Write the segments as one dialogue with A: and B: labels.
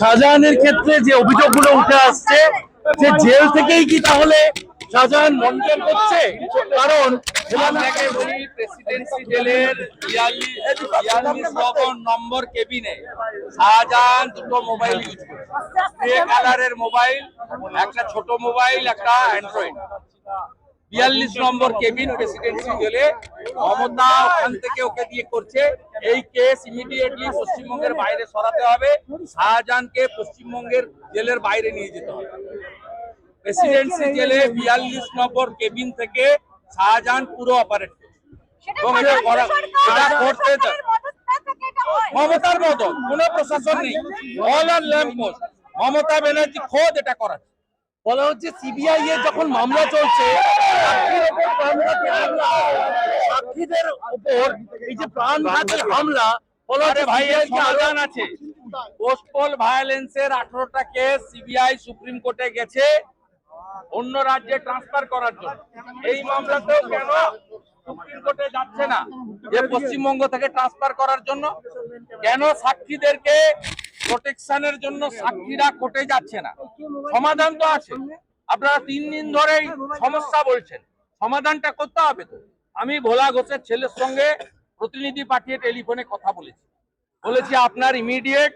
A: শাহজাহানের ক্ষেত্রে যে অভিযোগগুলো উঠে আসছে, যে জেল থেকেই কি তাহলে শাহজাহান মন্ত্রণ করছে? কারণ
B: বলি প্রেসিডেন্সি জেলের নম্বর কেবিনে শাহজাহান দুটো মোবাইল মোবাইল একটা ছোট মোবাইল একটা অ্যান্ড্রয়েড বিয়াল্লিশ নম্বর কেবিন প্রেসিডেন্সি জেলে মমতা ওখান থেকে ওকে দিয়ে করছে। এই কেস ইমিডিয়েটলি পশ্চিমবঙ্গের বাইরে সরাতে হবে। শাহজাহানকে পশ্চিমবঙ্গের জেলের বাইরে নিয়ে যেতে হবে। প্রেসিডেন্সি জেলে বিয়াল্লিশ নম্বর কেবিন থেকে শাহজাহান পুরো অপারেট এবং এটা করা- এটা করতে মমতার মতো কোন প্রশাসন নেই। অল আর ল্যাম্প পোস্ট মমতা ব্যানার্জি খোদ এটা করাচ্ছে।
A: বলা হচ্ছে সিবিআই এর যখন মামলা চলছে সাক্ষীদের উপর এই যে প্রাণঘাতের হামলা বলা হচ্ছে
B: ভাই আছে। পোস্টপল ভায়োলেন্সের আঠারোটা কেস সিবিআই সুপ্রিম কোর্টে গেছে অন্য রাজ্যে ট্রান্সফার করার জন্য। এই মামলাতেও কেন সুপ্রিম কোর্টে যাচ্ছে না। যে পশ্চিমবঙ্গ থেকে ট্রান্সফার করার জন্য কেন সাক্ষীদেরকে প্রোটেকশনের জন্য সাক্ষীরা কোর্টে যাচ্ছে না? সমাধান তো আছে। আপনারা তিন দিন ধরেই সমস্যা বলছেন। সমাধানটা করতে হবে তো। আমি ভোলা ঘোষের ছেলের সঙ্গে প্রতিনিধি পাঠিয়ে টেলিফোনে কথা বলেছি। বলেছি, আপনার ইমিডিয়েট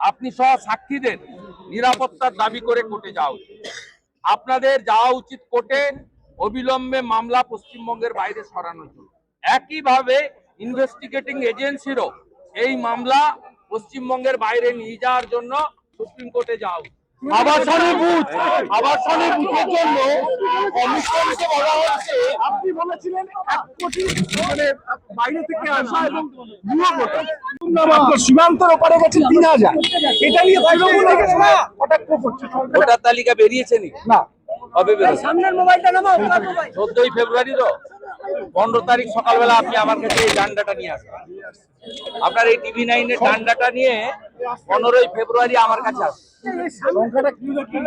B: আপনি সহ সাক্ষীদের নিরাপত্তার দাবি করে কোর্টে যাওয়া উচিত। আপনাদের যাওয়া উচিত কোর্টে অবিলম্বে মামলা পশ্চিমবঙ্গের বাইরে সরানোর জন্য একইভাবে ইনভেস্টিগেটিং এজেন্সিরও এই মামলা পশ্চিমবঙ্গের বাইরে নিয়ে যাওয়ার জন্য সুপ্রিম কোর্টে যাওয়া উচিত।
A: বুথ আবাসনী বুথের জন্য কমিশনকে বলা হচ্ছে
C: আপনি বলেছিলেন এক কোটি মানে বাইরে থেকে আসা এবং ভুয়ো ভোটার মাত্র ওপারে গেছেন তিন হাজার। এটা নিয়ে তৃণমূল কটাক্ষ করছে
B: ভোটার তালিকা বেরিয়েছে নি?
C: না।
B: কবে বেরোবে?
C: সামনের মোবাইলটা নামাও
B: চোদ্দই ফেব্রুয়ারি তো? পনেরো তারিখ সকালবেলা আপনি আমার কাছে এই ডান্ডাটা নিয়ে আসবেন। আপনার এই টিভি নাইনের ডান্ডাটা নিয়ে পনেরোই ফেব্রুয়ারি আমার কাছে আসবেন।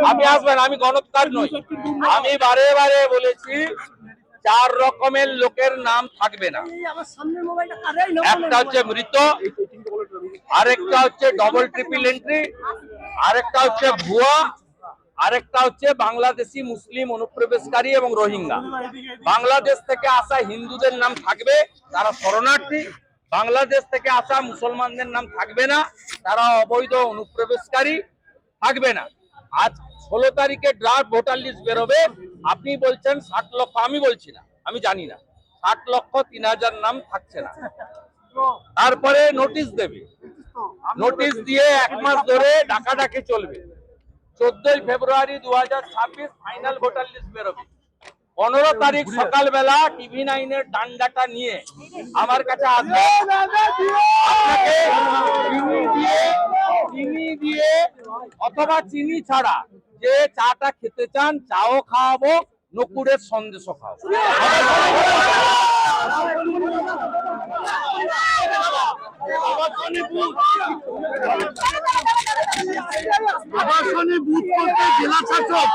B: আমি আসবেন আমি গণৎকার নই। আমি বারে বারে বলেছি চার রকমের লোকের নাম থাকবে না। একটা হচ্ছে মৃত আরেকটা হচ্ছে ডবল ট্রিপল এন্ট্রি আরেকটা হচ্ছে ভুয়া আরেকটা হচ্ছে বাংলাদেশি মুসলিম অনুপ্রবেশকারী এবং রোহিঙ্গা। বাংলাদেশ থেকে আসা হিন্দুদের নাম থাকবে তারা শরণার্থী। বাংলাদেশ থেকে আসা মুসলমানদের নাম থাকবে না তারা অবৈধ অনুপ্রবেশকারী থাকবে না। আজ ষোলো তারিখে ড্রাফট ভোটার লিস্ট বেরোবে। আপনি বলছেন ষাট লক্ষ আমি বলছি না আমি জানি না। ষাট লক্ষ তিন হাজার নাম থাকছে না। তারপরে নোটিশ দেবে। নোটিশ দিয়ে এক মাস ধরে ডাকাডাকি চলবে। চোদ্দই ফেব্রুয়ারি দু হাজার ছাব্বিশ ফাইনাল ভোটার লিস্ট বেরোবে পনেরো তারিখ সকালবেলা টিভি নাইনের ডান্ডাটা নিয়ে আমার কাছে আসবে চিনি দিয়ে অথবা চিনি ছাড়া যে চাটা খেতে চান চাও খাওয়াবো নকুরের সন্দেশও খাওয়াবো
A: আবাসনী বুথ করতে জেলা শাসক।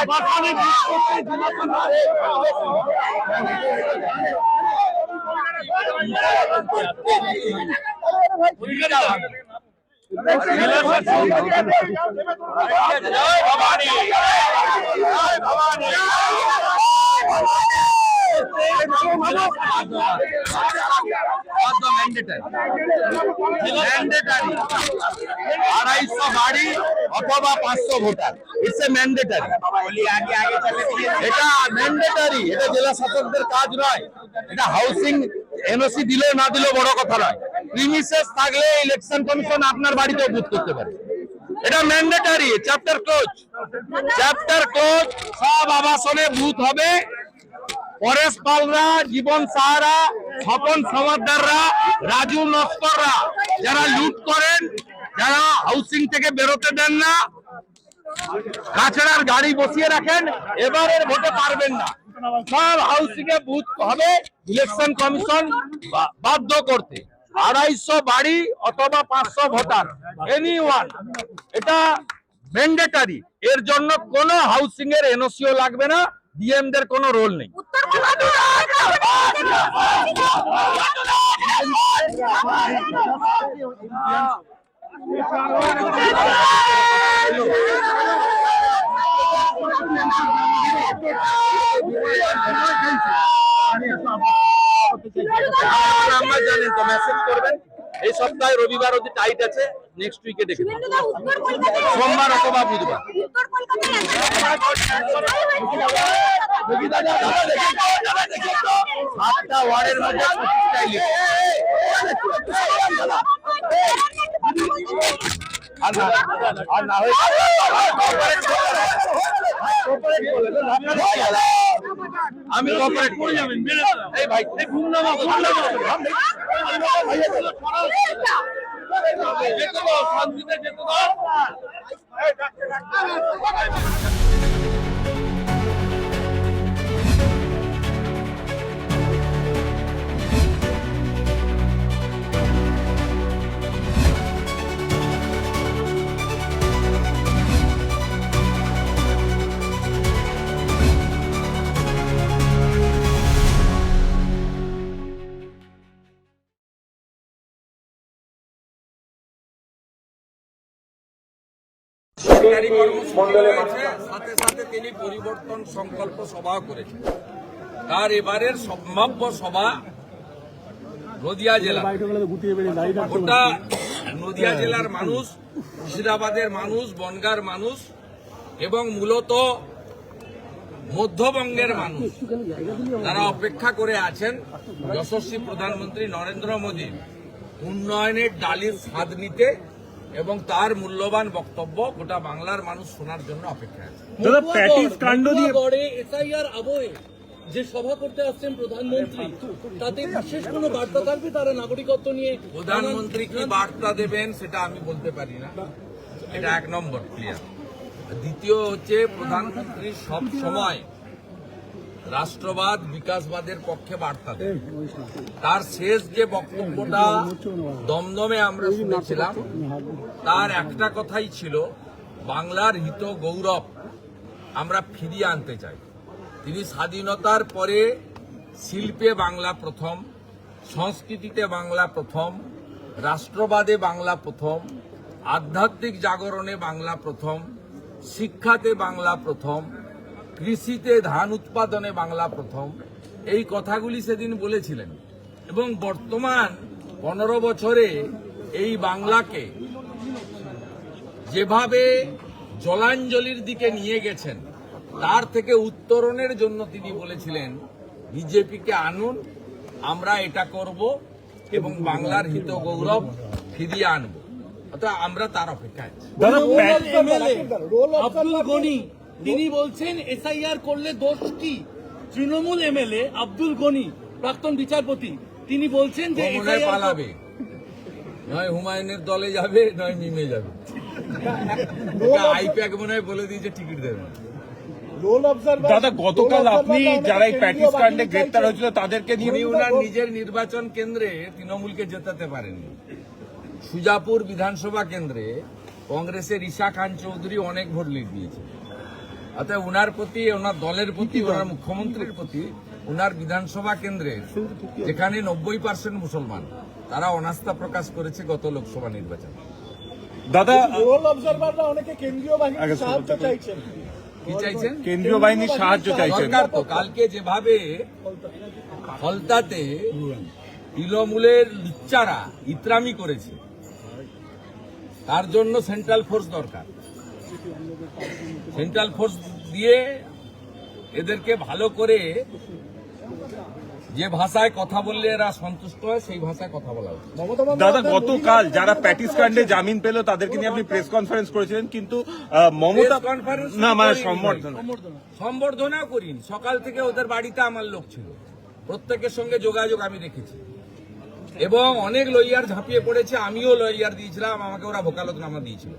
A: আবাসনী বুথ করতে জেলা
B: জয় ভবানী। জয় ভবানী আড়াইশো বাড়ি অথবা পাঁচশো ভোটার ইটস এ ম্যান্ডেটারি এটা ম্যান্ডেটারি এটা জেলা শাসকদের কাজ নয় এটা হাউসিং এনওসি দিলেও না দিলেও বড় কথা নয় প্রিমিসেস থাকলে ইলেকশন কমিশন আপনার বাড়িতেও বুথ করতে পারে এটা mandatory chapter close chapter close সব আবাসনে বুথ হবে পরেশ পালরা, জীবন সাহারা, স্বপন সমাদ্দাররা রাজু নস্কররা যারা লুট করেন, যারা হাউসিং থেকে বেরোতে দেন না, কাছড়ার গাড়ি বসিয়ে রাখেন, এবারের ভোটে পারবেন না। সব হাউসিং এ বুথ হবে ইলেকশন কমিশন বাধ্য করতে। আড়াইশো বাড়ি অথবা পাঁচশো ভোটার এনি ওয়ান এটা ম্যান্ডেটারি এর জন্য কোনো হাউসিং এর এনওসিও লাগবে না। ডিএম দের কোনো রোল নেই।
D: উত্তর
B: জানেন তো মেসেজ করবেন। এই সপ্তাহে রবিবার অবধি টাইট আছে। নেক্সট উইকে ডেকে সোমবার অথবা বুধবার। সাতটা ওয়ার্ডের মধ্যে আর না হয়ে আমি কপারেট করে। যাবেন এই ভাই ঘুম নামা ঘুম নামা। দাও শান্তিতে যেতে দাও। তিনি পরিবর্তন সংকল্প সভা করেছেন। তার এবারের সম্ভাব্য সভা নদিয়া জেলা। গোটা নদিয়া জেলার মানুষ, মুর্শিদাবাদের মানুষ, বনগার মানুষ এবং মূলত মধ্যবঙ্গের মানুষ তারা অপেক্ষা করে আছেন যশস্বী প্রধানমন্ত্রী নরেন্দ্র মোদীর উন্নয়নের ডালির স্বাদ নিতে এবং তার মূল্যবান বক্তব্য গোটা বাংলার মানুষ শোনার জন্য অপেক্ষা আছে।
E: এসআইআর আবহে যে সভা করতে আসছেন প্রধানমন্ত্রী তাতে বিশেষ কোনো বার্তা থাকবে? তারা নাগরিকত্ব নিয়ে
B: প্রধানমন্ত্রী কি বার্তা দেবেন সেটা আমি বলতে পারি না। এটা এক নম্বর ক্লিয়ার দ্বিতীয় হচ্ছে প্রধানমন্ত্রী সব সময় রাষ্ট্রবাদ, বিকাশবাদের পক্ষে বার্তা দেন তার শেষ যে বক্তব্যটা দমদমে আমরা শুনেছিলাম, তার একটা কথাই ছিল, বাংলার হিত গৌরব আমরা ফিরিয়ে আনতে চাই। তিনি স্বাধীনতার পরে শিল্পে বাংলা প্রথম, সংস্কৃতিতে বাংলা প্রথম, রাষ্ট্রবাদে বাংলা প্রথম, আধ্যাত্মিক জাগরণে বাংলা প্রথম, শিক্ষাতে বাংলা প্রথম কৃষিতে ধান উৎপাদনে বাংলা প্রথম। এই কথাগুলি সেদিন বলেছিলেন। এবং বর্তমান পনেরো বছরে এই বাংলাকে যেভাবে জলাঞ্জলির দিকে নিয়ে গেছেন তার থেকে উত্তরণের জন্য তিনি বলেছিলেন বিজেপিকে আনুন আমরা এটা করব এবং বাংলার হিত গৌরব ফিরিয়ে আনব। অর্থাৎ আমরা তার অপেক্ষায়
E: তিনি বলছেন এসআইআর করলে দোষ কি? তৃণমূল এমএলএ আব্দুল গনি প্রাক্তন বিচারপতি তিনি বলছেন যে
B: মনে হয় পালাবে। নয় হুমায়ুনের দলে যাবে নয় মিমে যাবে। আইপ্যাক মনে হয় বলে দিয়েছে টিকিট দেবে
F: দাদা গতকাল আপনি যারা এই প্যাটিস কাণ্ডে গ্রেপ্তার হয়েছিল তাদেরকে নিয়ে
B: উনি উনার নিজের নির্বাচন কেন্দ্রে তৃণমূলকে জেতাতে পারেননি। সুজাপুর বিধানসভা কেন্দ্রে কংগ্রেসের ঈশা খান চৌধুরী অনেক ভোট লিড দিয়েছে অতএব উনার প্রতি ওনার দলের প্রতি ওনার মুখ্যমন্ত্রীর প্রতি উনার বিধানসভা কেন্দ্রে যেখানে নব্বই পার্সেন্ট মুসলমান তারা অনাস্থা প্রকাশ করেছে গত লোকসভা নির্বাচনে।
F: দাদা
C: অবজারভাররা অনেকে কেন্দ্রীয় বাহিনীর সাহায্য চাইছেন।
B: কি চাইছেন?
F: কেন্দ্রীয় বাহিনীর সাহায্য চাইছেন।
B: দরকার তো কালকে যেভাবে ফলতাতে তৃণমূলের লুচ্চারা ইত্রামি করেছে তার জন্য সেন্ট্রাল ফোর্স দরকার। সেন্ট্রাল ফোর্স দিয়ে এদেরকে ভালো করে যে ভাষায় কথা বললে এরা সন্তুষ্ট হয় সেই ভাষায় কথা বলা উচিত।
F: দাদা গতকাল যারা প্যাটিস কাণ্ডে জামিন পেল তাদেরকে নিয়ে আপনি প্রেস কনফারেন্স করেছিলেন কিন্তু মমতা
B: conference
F: না মানে
B: করিনি।
F: সম্বর্ধনা।
B: সম্বর্ধনাও করিনি। সকাল থেকে ওদের বাড়িতে আমার লোক ছিল। প্রত্যেকের সঙ্গে যোগাযোগ আমি রেখেছি। এবং অনেক লইয়ার ঝাঁপিয়ে পড়েছে আমিও লইয়ার দিয়েছিলাম আমাকে ওরা ভোকালতনামা দিয়েছিল।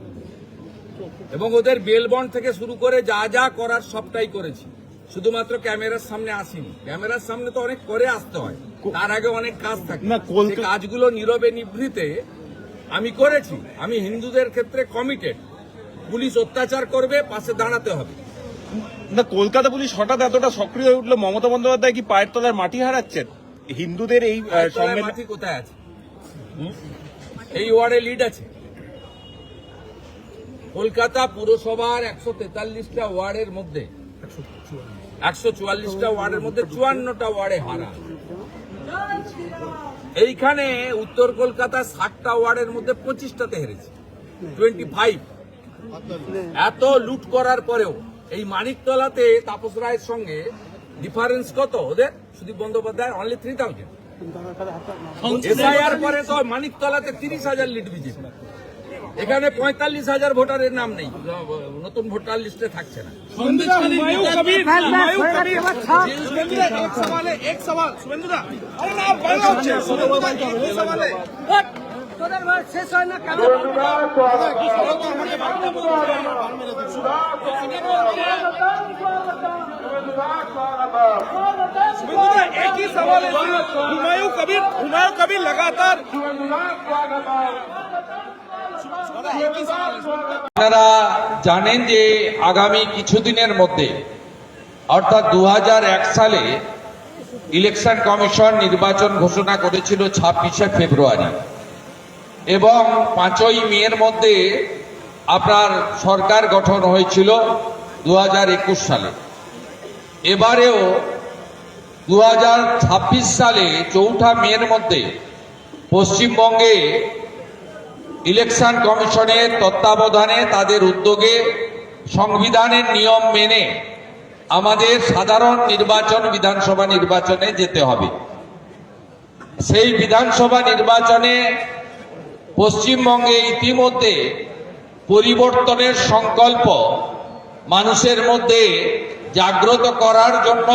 B: এবং ওদের বেলবন্ড থেকে শুরু করে যা যা করার সবটাই করেছি। শুধুমাত্র ক্যামেরার সামনে আসিনি। ক্যামেরার সামনে তো অনেক করে আসতে হয়। তার আগে অনেক কাজ থাকে। কাজগুলো নীরবে নিভৃতে আমি করেছি। আমি হিন্দুদের ক্ষেত্রে কমিটেড পুলিশ অত্যাচার করবে পাশে দাঁড়াতে হবে।
F: না কলকাতা পুলিশ হঠাৎ এতটা সক্রিয় হয়ে উঠল মমতা বন্দ্যোপাধ্যায় কি পায়ের তলার মাটি হারাচ্ছেন? হিন্দুদের এই
B: মাটি কোথায় আছে? এই ওয়ার্ডে লিড আছে। কলকাতা পুরসভার একশো তেতাল্লিশটা ওয়ার্ডের মধ্যে একশো চুয়াল্লিশটা ওয়ার্ডের মধ্যে চুয়ান্নটা ওয়ার্ডে হারা। এইখানে উত্তর কলকাতা ষাটটা ওয়ার্ডের মধ্যে পঁচিশটাতে হেরেছে টোয়েন্টি ফাইভ এত লুট করার পরেও এই মানিকতলাতে তাপস রায়ের সঙ্গে ডিফারেন্স কত ওদের? Sudip Bandyopadhyay only three thousand SIR পরে তো মানিকতলাতে তিরিশ হাজার লিড বিজেপি। এখানে পঁয়তাল্লিশ হাজার ভোটারের নাম নেই নতুন ভোটার লিস্টে থাকছে না
E: সন্দেশখালী
F: एक ही सवाल है हुमायूं कबीर हुमायूं कबीर लगातार
B: আপনারা জানেন যে আগামী কিছুদিনের মধ্যে, অর্থাৎ দু হাজার এক সালে ইলেকশন কমিশন নির্বাচন ঘোষণা করেছিল ছাব্বিশে ফেব্রুয়ারি। এবং পাঁচই মেয়ের মধ্যে আপনার সরকার গঠন হয়েছিল দু হাজার একুশ সালে। এবারেও দু হাজার ছাব্বিশ সালে চৌঠা মেয়ের মধ্যে পশ্চিমবঙ্গে ইলেকশন কমিশনের তত্ত্বাবধানে তাদের উদ্যোগে সংবিধানের নিয়ম মেনে আমাদের সাধারণ নির্বাচন বিধানসভা নির্বাচনে যেতে হবে। সেই বিধানসভা নির্বাচনে পশ্চিমবঙ্গে ইতিমধ্যে পরিবর্তনের সংকল্প মানুষের মধ্যে জাগ্রত করার জন্য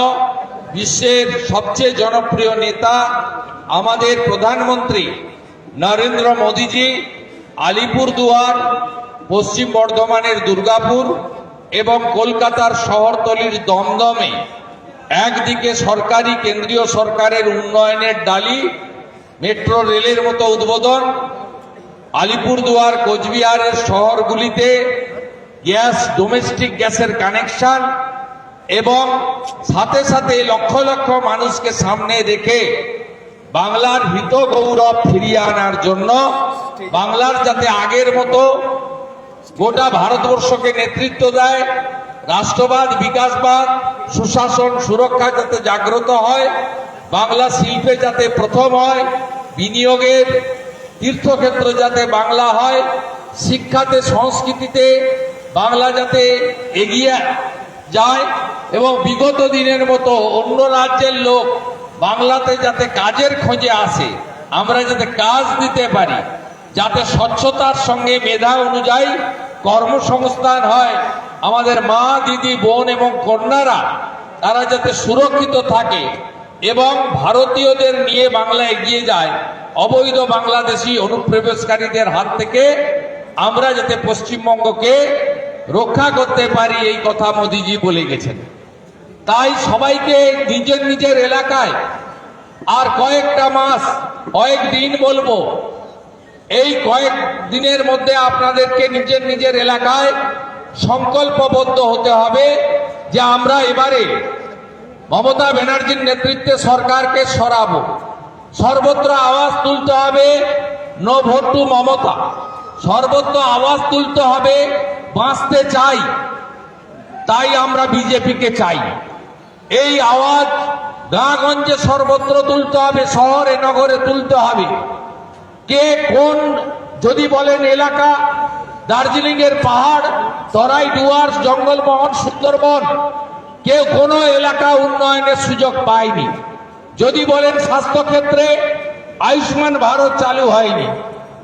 B: বিশ্বের সবচেয়ে জনপ্রিয় নেতা আমাদের প্রধানমন্ত্রী নরেন্দ্র মোদীজি আলিপুরদুয়ার পশ্চিম বর্ধমানের দুর্গাপুর এবং কলকাতার শহরতলির দমদমে একদিকে সরকারি কেন্দ্রীয় সরকারের উন্নয়নের ডালি, মেট্রো রেলের মতো উদ্বোধন আলিপুরদুয়ার কোচবিহারের শহরগুলিতে গ্যাস, ডোমেস্টিক গ্যাসের কানেকশন এবং সাথে সাথে লক্ষ লক্ষ মানুষকে সামনে রেখে বাংলার হিত গৌরব ফিরিয়ে আনার জন্য বাংলার যাতে আগের মতো গোটা ভারতবর্ষকে নেতৃত্ব দেয়, রাষ্ট্রবাদ, বিকাশবাদ, সুশাসন, সুরক্ষা যাতে জাগ্রত হয়, বাংলা শিল্পে যাতে প্রথম হয়, বিনিয়োগের তীর্থক্ষেত্র যাতে বাংলা হয়, শিক্ষাতে, সংস্কৃতিতে বাংলা যাতে এগিয়ে যায় এবং বিগত দিনের মতো অন্য রাজ্যের লোক বাংলাতে যাতে কাজের খোঁজে আসে, আমরা যাতে কাজ দিতে পারি। যাতে স্বচ্ছতার সঙ্গে মেধা অনুযায়ী কর্মসংস্থান হয়। আমাদের মা, দিদি, বোন এবং কন্যারা, তারা যাতে সুরক্ষিত থাকে এবং ভারতীয়দের নিয়ে বাংলা এগিয়ে যায়, অবৈধ বাংলাদেশি অনুপ্রবেশকারীদের হাত থেকে আমরা যাতে পশ্চিমবঙ্গকে রক্ষা করতে পারি, এই কথা মোদিজি বলে গেছেন। তাই সবাইকে নিজের নিজের এলাকায় আর কয়েকটা মাস কয়েক দিন বলব এই কয়েক দিনের মধ্যে আপনাদেরকে নিজের নিজের এলাকায় সংকল্পবদ্ধ হতে হবে যে আমরা এবারে মমতা ব্যানার্জির নেতৃত্বে সরকারকে সরাবো। সর্বত্র আওয়াজ তুলতে হবে, নো ভোট টু মমতা। সর্বত্র আওয়াজ তুলতে হবে, বাঁচতে চাই, তাই আমরা বিজেপিকে চাই। এই আওয়াজ গাঁগঞ্জে সর্বত্র তুলতে হবে, শহরে, নগরে তুলতে হবে। কে কোন, যদি বলেন এলাকা দার্জিলিং এর পাহাড়, তরাই ডুয়ার্স জঙ্গলমহল সুন্দরবন, কেউ কোনো এলাকা উন্নয়নের সুযোগ পায়নি। যদি বলেন স্বাস্থ্যক্ষেত্রে আয়ুষ্মান ভারত চালু হয়নি।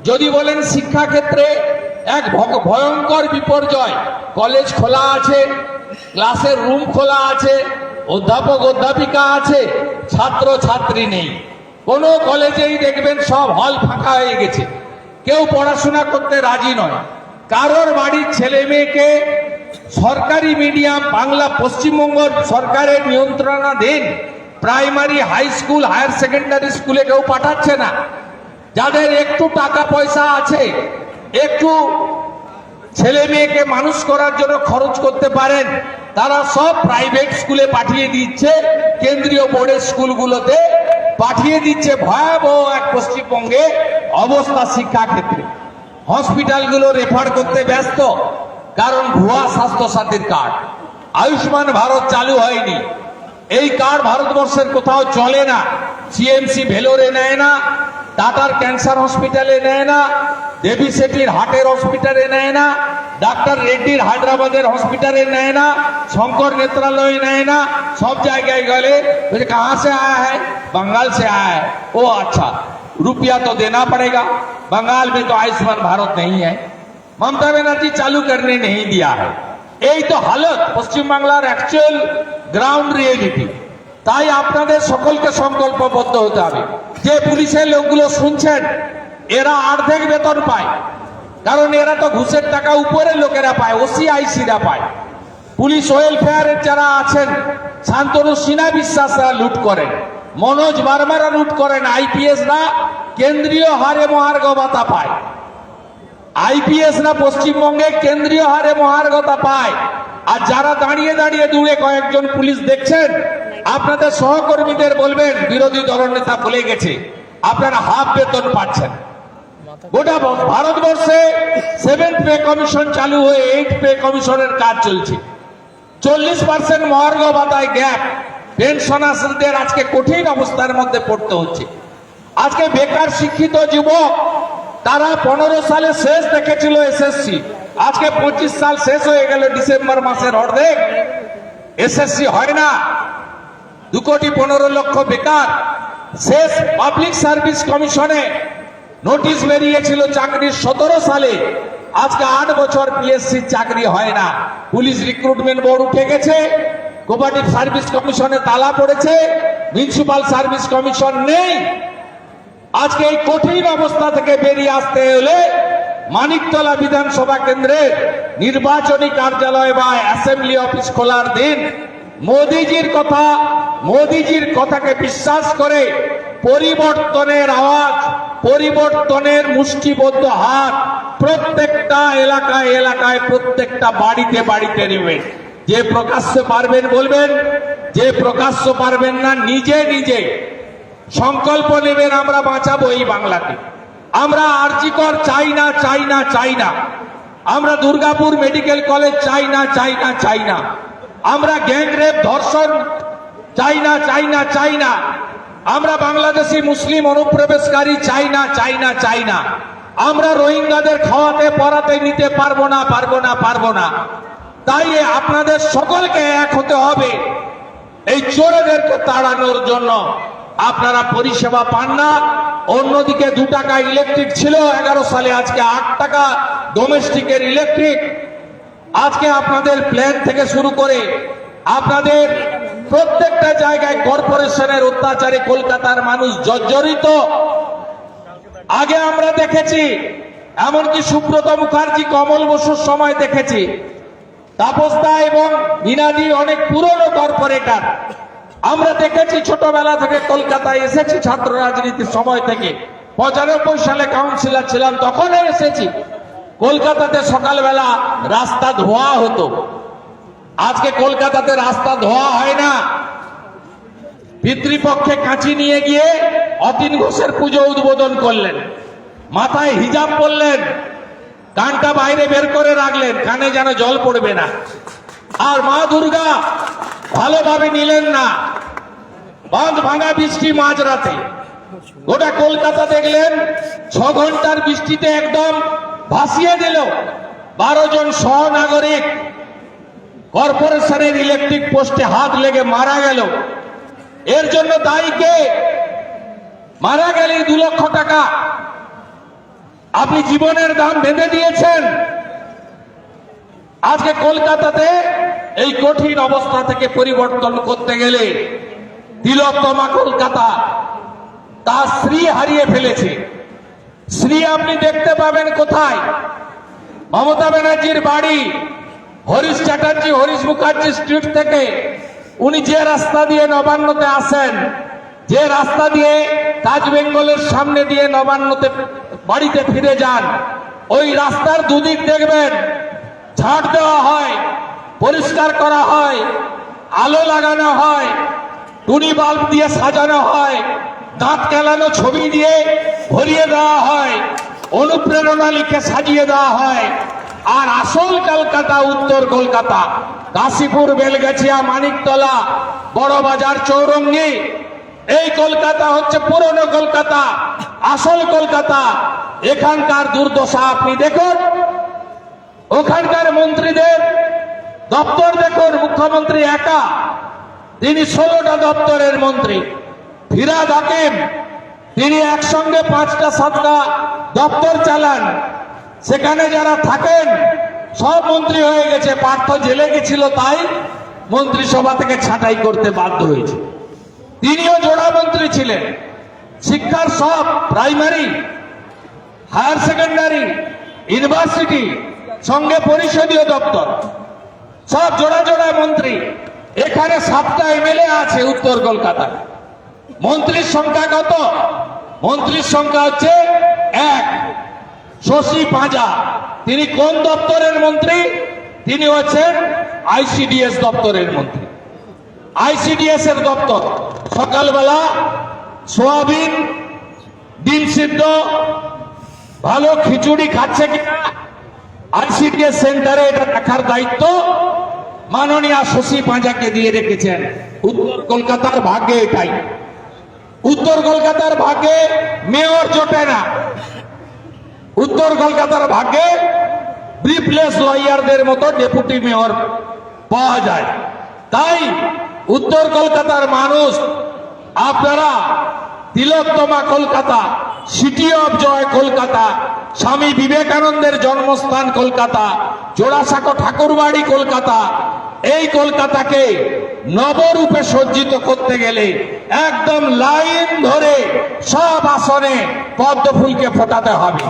B: যদি বলেন শিক্ষাক্ষেত্রে এক ভয়ঙ্কর বিপর্যয়, কলেজ খোলা আছে, ক্লাসের রুম খোলা আছে, অধ্যাপক, অধ্যাপিকা আছে ছাত্র ছাত্রী নেই। কোনো কলেজেই দেখবেন সব হল ফাঁকা হয়ে গেছে। কেউ পড়াশোনা করতে রাজি নয়। কারোর বাড়ির ছেলে মেয়েকে সরকারি মিডিয়াম, বাংলা পশ্চিমবঙ্গ সরকারের নিয়ন্ত্রণাধীন primary, high school, higher secondary স্কুলে কেউ পাঠাচ্ছে না। যাদের একটু টাকা পয়সা আছে, একটু ছেলে মেয়েকে মানুষ করার জন্য খরচ করতে পারেন। তারা সব প্রাইভেট স্কুলে পাঠিয়ে দিচ্ছে। কেন্দ্রীয় বোর্ডের স্কুলগুলোতে পাঠিয়ে দিচ্ছে ভয়াবহ এক পশ্চিমবঙ্গে অবস্থা শিক্ষাক্ষেত্রে। হসপিটালগুলো রেফার করতে ব্যস্ত, কারণ ভুয়া স্বাস্থ্যসাথীর কার্ড আয়ুষ্মান ভারত চালু হয়নি। এই কার্ড ভারতবর্ষের কোথাও চলে না। সিএমসি ভেলোরে নেয় না টাটার ক্যান্সার হসপিটালে নেয় না দেবী শেঠির হাটের হসপিটালে নেয় না ডাক্তার রেড্ডির হায়দ্রাবাদের হসপিটালে নেয় না শঙ্কর নেত্রালয়ে নেয় না, সব জায়গায় গেলে কাহা সে আয়া হয় बंगाल से आया है ओ अच्छा रुपया तो देना पड़ेगा बंगाल में तो आयुष्मान भारत नहीं है ममता बनर्जी चालू करने नहीं दिया है এই তো হালত পশ্চিম বাংলার অ্যাকচুয়াল গ্রাউন্ড রিয়েলিটি তাই আপনাদের সকলকে সংকল্পবদ্ধ হতে হবে যে পুলিশের লোকগুলো শুনছেন এরা অর্ধেক বেতন পায় কারণ এরা তো ঘুষের টাকা উপরে লোকেরা পায় ওসি আইসিরা পায় পুলিশ ওয়েলফেয়ারের যারা আছেন শান্তনু সিনহা বিশ্বাসরা লুট করেন মনোজ বার্মারা লুট করেন, আইপিএস না, কেন্দ্রীয় হারে মহার্ঘ ভাতা পায়। আইপিএস না পশ্চিমবঙ্গে, কেন্দ্রীয় হারে মহার্ঘতা পায়। আর যারা দাঁড়িয়ে দাঁড়িয়ে দূরে কয়েকজন পুলিশ দেখছেন, আপনাদের সহকর্মীদের বলবেন, বিরোধী দলনেতা বলে গেছে। আপনারা হাফ বেতন পাচ্ছেন। গোটা ভারতবর্ষে সেভেন্থ পে কমিশন চালু হয়ে এইট পে কমিশনের কাজ চলছে। চল্লিশ পার্সেন্ট মহার্ঘ ভাতায় গ্যাপ পেনশনারদের আজকে কঠিন অবস্থার মধ্যে পড়তে হচ্ছে। আজকে বেকার শিক্ষিত যুবক, তারা পনেরো সালে শেষ দেখেছিল এসএসসি। আজকে পঁচিশ সাল শেষ হয়ে গেল ডিসেম্বর মাসের অর্ধেক। এসএসসি হয় না। দু কোটি পনেরো লক্ষ বেকার। শেষ পাবলিক সার্ভিস কমিশনে নোটিশ বেরিয়েছিল চাকরির সতেরো সালে। আজকে আট বছর পিএসসি চাকরি হয় না। পুলিশ রিক্রুটমেন্ট বোর্ড উঠে গেছে। কোপারেটিভ সার্ভিস কমিশনে তালা পড়েছে মিউনিসিপাল সার্ভিস কমিশন নেই। আজকে এই কঠিন অবস্থা থেকে বেরিয়ে আসতে হলে মানিকতলা বিধানসভা কেন্দ্রের নির্বাচনী কার্যালয় বা অ্যাসেম্বলি অফিস খোলার দিন মোদিজির কথা, মোদিজির কথাকে বিশ্বাস করে পরিবর্তনের আওয়াজ, পরিবর্তনের মুষ্টিবদ্ধ হাত প্রত্যেকটা এলাকায় এলাকায় প্রত্যেকটা বাড়িতে বাড়িতে নেবেন যে প্রকাশ্য পারবেন বলবেন, যে প্রকাশ্য পারবেন না, নিজে নিজে সংকল্প নেবেন, আমরা বাঁচাবো এই বাংলাকে। আমরা আরজিকর চাই না চাই না চাই না। আমরা দুর্গাপুর মেডিকেল কলেজ চাই না চাই না চাই না। আমরা গ্যাংরেপ ধর্ষণ চাই না চাই না চাই না। আমরা বাংলাদেশি মুসলিম অনুপ্রবেশকারী চাই না চাই না চাই না। আমরা রোহিঙ্গাদের খাওয়াতে পড়াতে নিতে পারব না পারব না পারব না। তাই আপনাদের সকলকে এক হতে হবে। এই চোরেদেরকে তাড়ানোর জন্য আপনারা পরিষেবা পান না। অন্যদিকে দু টাকা ইলেকট্রিক ছিল, এগারো সালে আজকে আট টাকা ডোমেস্টিকের ইলেকট্রিক। আজকে আপনাদের প্ল্যান থেকে শুরু করে আপনাদের প্রত্যেকটা জায়গায় কর্পোরেশনের অত্যাচারে কলকাতার মানুষ জর্জরিত। আগে আমরা দেখেছি, এমনকি সুব্রত মুখার্জি, কমল বসুর সময় দেখেছি। তাপসদা এবং মিনাদি অনেক পুরনো কর্পোরেটর আমরা দেখেছি ছোটবেলা থেকে কলকাতায় এসেছি ছাত্র রাজনীতির সময় থেকে। পঁচানব্বই সালে কাউন্সিলর ছিলাম তখন এসেছি। কলকাতাতে সকালবেলা রাস্তা ধোয়া হতো। আজকে কলকাতাতে রাস্তা ধোয়া হয় না। পিতৃপক্ষে কাঁচি নিয়ে গিয়ে অতীন ঘোষের পুজো উদ্বোধন করলেন। মাথায় হিজাব পরলেন। কানটা বাইরে বের করে রাখলেন, কানে যেন জল পড়বে না। আর মা দুর্গা ভালোভাবে নিলেন না। বাঁধ ভাঙা বৃষ্টি মাঝরাতে। গোটা কলকাতা দেখলেন, ছ ঘণ্টার বৃষ্টিতে একদম ভাসিয়ে দিল। বারো জন সহনাগরিক কর্পোরেশনের ইলেকট্রিক পোস্টে হাত লেগে মারা গেল। এর জন্য দায়ী কে? মারা গেলে দু লক্ষ টাকা। আপনি জীবনের দাম বেঁধে দিয়েছেন। আজকে কলকাতাতে এই কঠিন অবস্থা থেকে পরিবর্তন করতে গেলে তিলোত্তমা কলকাতা তার শ্রী হারিয়ে ফেলেছে। শ্রী আপনি দেখতে পাবেন কোথায়? মমতা ব্যানার্জির বাড়ি হরিশ চ্যাটার্জি, হরিশ মুখার্জি স্ট্রিট থেকে। উনি যে রাস্তা দিয়ে নবান্নতে আসেন যে রাস্তা দিয়ে তাজ বেঙ্গলের সামনে দিয়ে নবান্নতে বাড়িতে ফিরে যান, ওই রাস্তার দুদিক দেখবেন, ঝাড় দেওয়া হয়, পরিষ্কার করা হয়, আলো লাগানো হয়, টুনি বাল্ব দিয়ে সাজানো হয়, দাঁত কেলানো ছবি দিয়ে ভরিয়ে দেওয়া হয়, অনুপ্রেরণা লিখে সাজিয়ে দেওয়া হয়। আর আসল কলকাতা, উত্তর কলকাতা কাশীপুর বেলগাছিয়া, মানিকতলা, বড়বাজার, চৌরঙ্গি এই কলকাতা হচ্ছে পুরনো কলকাতা, আসল কলকাতা। এখানকার দুর্দশা আপনি দেখুন। ওখানকার মন্ত্রীদের দপ্তর দেখুন, মুখ্যমন্ত্রী একা, তিনি ষোলোটা দপ্তরের মন্ত্রী। ফিরাদ হাকিম, তিনি একসঙ্গে পাঁচটা, সাতটা দপ্তর চালান। সেখানে যারা থাকেন, সব মন্ত্রী হয়ে গেছে। পার্থ জেলে গেছিল তাই মন্ত্রিসভা থেকে ছাঁটাই করতে বাধ্য হয়েছে। তিনিও জোড়া মন্ত্রী ছিলেন। শিক্ষার সব প্রাইমারি হায়ার সেকেন্ডারি ইউনিভার্সিটি সঙ্গে পরিষদীয় দপ্তর। সব জোড়া জোড়া মন্ত্রী। এখানে সাতটা এমএলএ আছে উত্তর কলকাতায়। মন্ত্রীর সংখ্যা কত? মন্ত্রীর সংখ্যা হচ্ছে এক। শশী পাঁজা। তিনি কোন দপ্তরের মন্ত্রী? তিনি হচ্ছেন আইসিডিএস দপ্তরের মন্ত্রী। আইসিডিএস এর দপ্তর। সকালবেলা সোয়াবিন, ডিম সিদ্ধ, ভালো খিচুড়ি খাচ্ছে কিনা, আইসিডিএস সেন্টারে এটা দেখার দায়িত্ব। মাননীয় শশী পাঁজাকে দিয়ে রেখেছেন। উত্তর কলকাতার ভাগ্যে এটাই। উত্তর কলকাতার ভাগ্যে মেয়র জোটে না। উত্তর কলকাতার ভাগ্যে ব্রিফলেস লয়ারদের মতো ডেপুটি মেয়র পাওয়া যায়। তাই উত্তর কলকাতার মানুষ, আপনারা Tilottama Kolkata, city of joy Kolkata, Swami বিবেকানন্দের জন্মস্থান কলকাতা, জোড়াসাঁকো ঠাকুরবাড়ি কলকাতা, এই কলকাতাকে নবরূপে সজ্জিত করতে গেলে একদম লাইন ধরে সব আসনে পদ্ম ফুলকে ফোটাতে হবে।